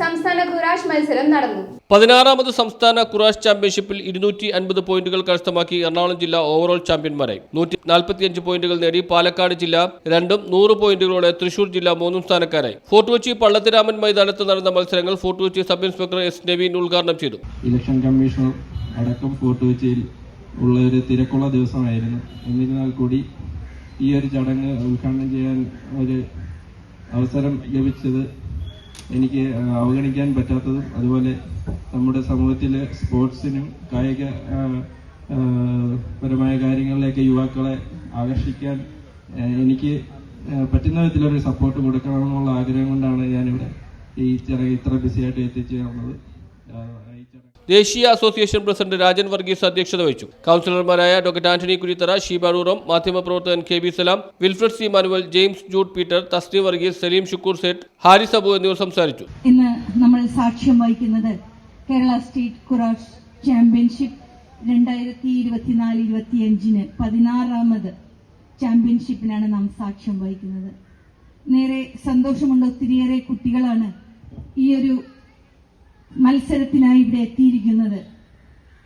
സംസ്ഥാന ഖുറാഷ് മത്സരം നടന്നു. പതിനാറാമത് സംസ്ഥാന കുറാഷ് ചാമ്പ്യൻഷിപ്പിൽ ഇരുന്നൂറ്റി അൻപത് പോയിന്റുകൾ കരസ്ഥമാക്കി എറണാകുളം ജില്ല ഓവറോൾ ചാമ്പ്യന്മാരായി. നൂറ്റി നാൽപ്പത്തിയഞ്ച് പോയിന്റുകൾ നേടി പാലക്കാട് ജില്ല രണ്ടും നൂറ് പോയിന്റുകളോടെ തൃശൂർ ജില്ല മൂന്നും സ്ഥാനക്കാരായി. ഫോർട്ട് കൊച്ചി പള്ളത്തിരാമൻ മൈതാനത്ത് നടന്ന മത്സരങ്ങൾ Fort Kochi sub inspector S Naveen ഉദ്ഘാടനം ചെയ്തു. ഇലക്ഷൻ കമ്മീഷണർ അടക്കം ഫോർട്ട് കൊച്ചിയിൽ ഉള്ള ഒരു തിരക്കുള്ള ദിവസമായിരുന്നു. എന്നിരുന്നാൽ കൂടി ഈ ഒരു ചടങ്ങ് ഉദ്ഘാടനം ചെയ്യാൻ ഒരു അവസരം ലഭിച്ചത് എനിക്ക് അവഗണിക്കാൻ പറ്റാത്തതും അതുപോലെ നമ്മുടെ സമൂഹത്തിലെ സ്പോർട്സിനും കായിക പരമായ കാര്യങ്ങളിലേക്ക് യുവാക്കളെ ആകർഷിക്കാൻ എനിക്ക് പറ്റുന്ന വിധത്തിലൊരു സപ്പോർട്ട് കൊടുക്കണമെന്നുള്ള ആഗ്രഹം കൊണ്ടാണ് ഞാനിവിടെ ഈ ചെറിയ ഇത്ര ബിസിയായിട്ട് എത്തിച്ചേർന്നത്. ദേശീയ അസോസിയേഷൻ പ്രസിഡന്റ് രാജൻ വർഗീസ് അധ്യക്ഷത വഹിച്ചു. കൗൺസിലർമാരായ ഡോക്ടർ ആന്റണി കുരിത്തറ ഷീബ റൂറം മാധ്യമപ്രവർത്തകൻ K B Salam Wilfred C Manuel James Jude Peter തസ്തി Varghese Saleem Shukkur Sait Haris Abu എന്നിവർ സംസാരിച്ചു. ഇന്ന് നമ്മൾ സാക്ഷ്യം വഹിക്കുന്നത് കേരള സ്റ്റേറ്റ് കുറാഷ് ചാമ്പ്യൻഷിപ്പ് രണ്ടായിരത്തി ഇരുപത്തിനാല് ഇരുപത്തിയഞ്ചിന് പതിനാറാമത് ചാമ്പ്യൻഷിപ്പിനാണ് നാം സാക്ഷ്യം വഹിക്കുന്നത്. നേരെ സന്തോഷമുണ്ട് ഒത്തിരിയേറെ കുട്ടികളാണ് ഈ ഒരു മത്സരത്തിനായി ഇവിടെ എത്തിയിരിക്കുന്നത്.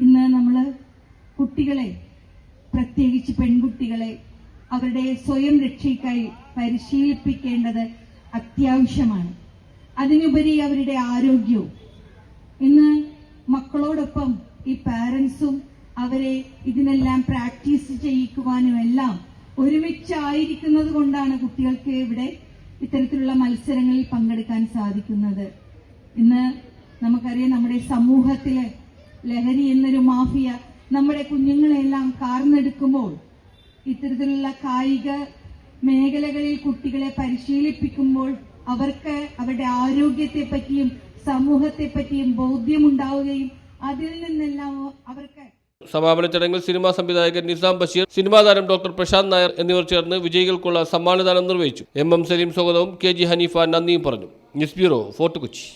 ഇന്ന് നമ്മൾ കുട്ടികളെ പ്രത്യേകിച്ച് പെൺകുട്ടികളെ അവരുടെ സ്വയം രക്ഷയ്ക്കായി പരിശീലിപ്പിക്കേണ്ടത് അത്യാവശ്യമാണ്. അതിനുപരി അവരുടെ ആരോഗ്യവും. ഇന്ന് മക്കളോടൊപ്പം ഈ പാരൻസും അവരെ ഇതിനെല്ലാം പ്രാക്ടീസ് ചെയ്യിക്കുവാനും എല്ലാം ഒരുമിച്ചായിരിക്കുന്നത് കൊണ്ടാണ് കുട്ടികൾക്ക് ഇവിടെ ഇത്തരത്തിലുള്ള മത്സരങ്ങളിൽ പങ്കെടുക്കാൻ സാധിക്കുന്നത്. ഇന്ന് നമുക്കറിയാം നമ്മുടെ സമൂഹത്തിലെ ലഹരി എന്നൊരു മാഫിയ നമ്മുടെ കുഞ്ഞുങ്ങളെല്ലാം കാർന്നെടുക്കുമ്പോൾ ഇത്തരത്തിലുള്ള കായിക മേഖലകളിൽ കുട്ടികളെ പരിശീലിപ്പിക്കുമ്പോൾ അവർക്ക് അവരുടെ ആരോഗ്യത്തെ പറ്റിയും സമൂഹത്തെ പറ്റിയും ബോധ്യമുണ്ടാവുകയും അതിൽ നിന്നെല്ലാം അവർക്ക് സമാപന ചടങ്ങിൽ സിനിമാ സംവിധായകൻ നിസാം ബഷീർ സിനിമാ താരം ഡോക്ടർ പ്രശാന്ത് നായർ എന്നിവർ ചേർന്ന് വിജയികൾക്കുള്ള സമ്മാനദാനം നിർവഹിച്ചു. എം എം സലീം സ്വാഗതവും കെ ജി ഹനീഫ നന്ദിയും പറഞ്ഞു. News bureau Fort Kochi.